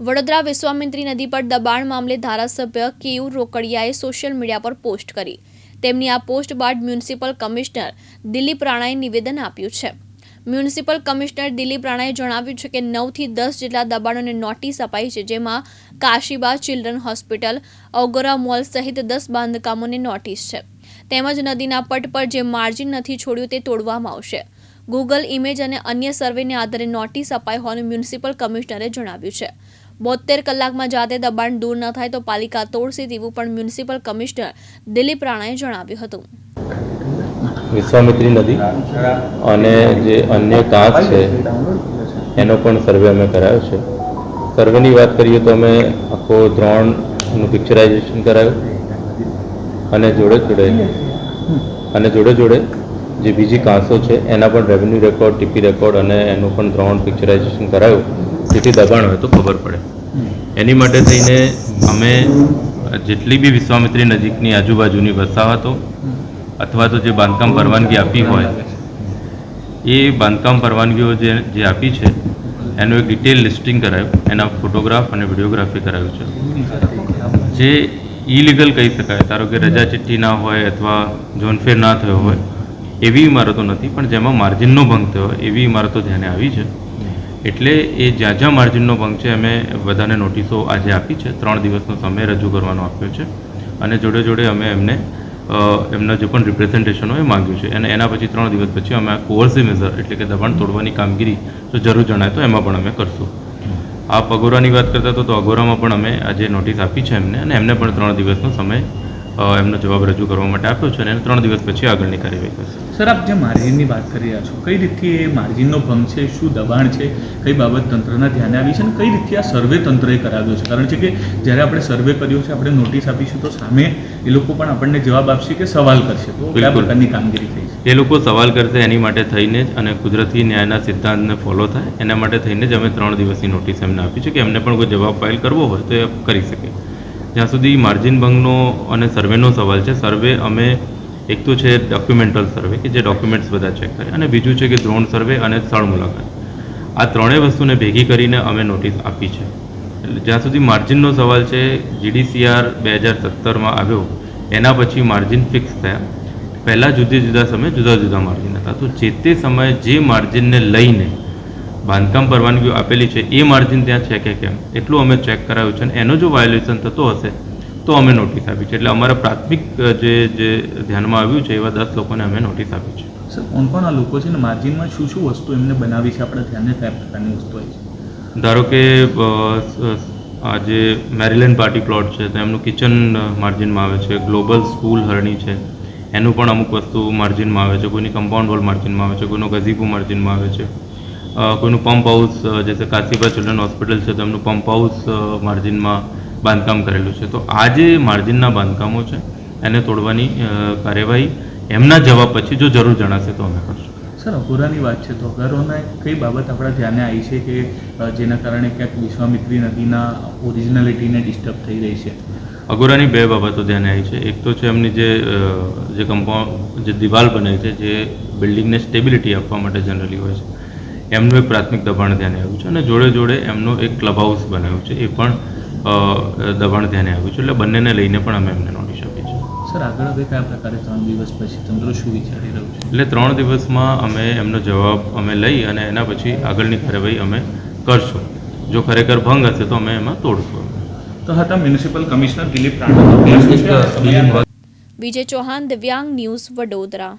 વડોદરા વિશ્વામિત્રી નદી પર દબાણ મામલે ધારાસભ્ય કેયુર રોકડિયાએ સોશિયલ મીડિયા પર પોસ્ટ કરી. તેમની આ પોસ્ટ બાદ મ્યુનિસિપલ કમિશનર દિલીપ રાણાએ નિવેદન આપ્યું છે. મ્યુનિસિપલ કમિશનર દિલીપ રાણાએ જણાવ્યું છે કે નવથી દસ જેટલા દબાણોને નોટિસ અપાઈ છે, જેમાં Kashiba children hospital Agora mall સહિત દસ બાંધકામોને નોટિસ છે. તેમજ નદીના પટ પર જે માર્જિન નથી છોડ્યું તે તોડવામાં આવશે. ગૂગલ ઇમેજ અને અન્ય સર્વેને આધારે નોટિસ અપાઈ હોવાનું મ્યુનિસિપલ કમિશનરે જણાવ્યું છે. બોતેર કલાકમાં જાતે દબાણ દૂર ન થાય તો પાલિકા તોડશે તેવું પણ મ્યુનિસિપલ કમિશનર દિલીપ રાણાએ જણાવ્યું હતું. વિશ્વામિત્રી નદી અને જે અન્ય કાંચ છે, એનો પણ સર્વે અમે કરાયો છે. સર્વેની વાત કરીએ તો અમે આખો દ્રોણનું પિક્ચરાઇઝેશન કરાયું અને જોડે જોડે અને જોડે જોડે જે બીજી કાંસો છે, એના પણ રેવન્યુ રેકોર્ડ ટીપી રેકોર્ડ અને એનું પણ દ્રોણ પિક્ચરાઇઝેશન કરાયું. જેથી દબાણ હોય તો ખબર પડે. એની માટે થઈને અમે જેટલી બી વિશ્વામિત્રી નજીકની આજુબાજુની વસાહતો અથવા તો જે બાંધકામ પરવાનગી આપી હોય એ બાંધકામ પરવાનગીઓ જે જે આપી છે એનું એક ડિટેલ લિસ્ટિંગ કરાયું. એના ફોટોગ્રાફ અને વિડીયોગ્રાફી કરાયું છે. જે ઇલીગલ કહી શકાય ધારો કે રજા ચિઠ્ઠી ના હોય અથવા જોનફેર ના થયો હોય એવી ઇમારતો નથી. પણ જેમાં માર્જિનનો ભંગ થયો હોય એવી ઇમારતો ધ્યાને આવી છે એટલે એ જ્યાં જ્યાં માર્જિનનો ભંગ છે, અમે બધાને નોટિસો આજે આપી છે. ત્રણ દિવસનો સમય રજૂ કરવાનો આપ્યો છે અને જોડે જોડે અમે એમને એમના જે પણ રિપ્રેઝન્ટેશન હોય એ માંગ્યું છે. અને એના પછી ત્રણ દિવસ પછી અમે કોર્સિવ મેઝર એટલે કે દબાણ તોડવાની કામગીરી જો જરૂર જણાય તો એમાં પણ અમે કરશું. આપ અગોરાની વાત કરતા તો અગોરામાં પણ અમે આજે નોટિસ આપી છે એમને અને એમને પણ ત્રણ દિવસનો સમય એમનો જવાબ રજૂ કરવા માટે આપ્યો છે અને એને ત્રણ દિવસ પછી આગળની કાર્યવાહી કરશે. સર આપ જે માર્જિનની વાત કરી રહ્યા છો કઈ રીતથી એ માર્જિનનો ભંગ છે શું દબાણ છે કઈ બાબત તંત્રના ધ્યાને આવી છે અને કઈ રીતથી આ સર્વે તંત્રએ કરાવ્યો છે? કારણ છે કે જ્યારે આપણે સર્વે કર્યો છે આપણે નોટિસ આપીશું તો સામે એ લોકો પણ આપણને જવાબ આપશે કે સવાલ કરશે. તો કયા પ્રકારની કામગીરી થઈ છે? એ લોકો સવાલ કરશે એની માટે થઈને જ અને કુદરતી ન્યાયના સિદ્ધાંતને ફોલો થાય એના માટે થઈને જ અમે ત્રણ દિવસની નોટિસ એમને આપી છે કે એમને પણ કોઈ જવાબ ફાઇલ કરવો હોય તો એ કરી શકે. જ્યાં સુધી માર્જિન ભંગનો અને સર્વેનો સવાલ છે, સર્વે અમે એક તો છે ડોક્યુમેન્ટલ સર્વે કે જે ડોક્યુમેન્ટ્સ બધા ચેક કરે. અને બીજું છે કે દ્રોણ સર્વે અને સ્થળ મુલાકાત. આ ત્રણેય વસ્તુને ભેગી કરીને અમે નોટિસ આપી છે. જ્યાં સુધી માર્જિનનો સવાલ છે જીડીસીઆર બે હજાર સત્તરમાં આવ્યો, એના પછી માર્જિન ફિક્સ થયા. પહેલાં જુદા જુદા સમયે જુદા જુદા માર્જિન હતા. તો જે તે સમયે જે માર્જિનને લઈને બાંધકામ પરવાનગીઓ આપેલી છે એ માર્જિન ત્યાં છે કે કેમ? એટલું અમે ચેક કરાવ્યું છે અને એનો જો વાયોલેશન થતો હશે તો અમે નોટિસ આપી છે. એટલે અમારા પ્રાથમિક જે જે ધ્યાનમાં આવ્યું છે એવા દસ લોકોને અમે નોટિસ આપી છે. સર કોણ કોણ આ લોકો છે ને? માર્જિનમાં શું શું વસ્તુ એમને બનાવી છે? આપણે ધ્યાને કયા પ્રકારની વસ્તુ આવી છે. ધારો કે આ જે મેરીલેન્ડ પાર્ટી પ્લોટ છે તો એમનું કિચન માર્જિનમાં આવે છે. ગ્લોબલ સ્કૂલ હરણી છે. એનું પણ અમુક વસ્તુ માર્જિનમાં આવે છે. કોઈની કમ્પાઉન્ડ વોલ માર્જિનમાં આવે છે. કોઈનો ગઝીબુ માર્જિનમાં આવે છે. કોઈનું પંપ હાઉસ જે છે કાશીબા ચિલ્ડ્રન હોસ્પિટલ છે તેમનું પંપ હાઉસ માર્જિનમાં બાંધકામ કરેલું છે. તો આ જે માર્જિનના બાંધકામો છે એને તોડવાની કાર્યવાહી એમના જવાબ પછી જો જરૂર જણાશે તો અમે કરશું. સર અઘોરાની વાત છે તો અઘોરાના કઈ બાબત આપણા ધ્યાને આવી છે કે જેના કારણે ક્યાંક વિશ્વામિત્રી નદીના ઓરિજિનાલિટીને ડિસ્ટર્બ થઈ રહી છે? અગોરાની બે બાબતો ધ્યાને આવી છે. એક તો છે એમની જે જે કમ્પાઉન્ડ જે દિવાલ બને છે જે બિલ્ડિંગને સ્ટેબિલિટી આપવા માટે જનરલી હોય છે. એમનું એક પ્રાથમિક દબાણ ધ્યાને આવ્યું છે અને જોડે જોડે એમનું એક ક્લબ હાઉસ બનાવ્યું છે એ પણ દબાણ ધ્યાને આવ્યું છે એટલે બંનેને લઈને પણ અમે એમને નોટિસ આપી છે સર આગળ હવે કયા પ્રકારે ત્રણ દિવસ પછી તંત્ર શું વિચારી રહ્યું છે? એટલે ત્રણ દિવસમાં અમે એમનો જવાબ અમે લઈ અને એના પછી આગળની કાર્યવાહી અમે કરશું. જો ખરેખર ભંગ હશે તો અમે એમાં તોડશું. તો હતા municipal commissioner Dilip Rana Vijay Chauhan Divyang news Vadodara.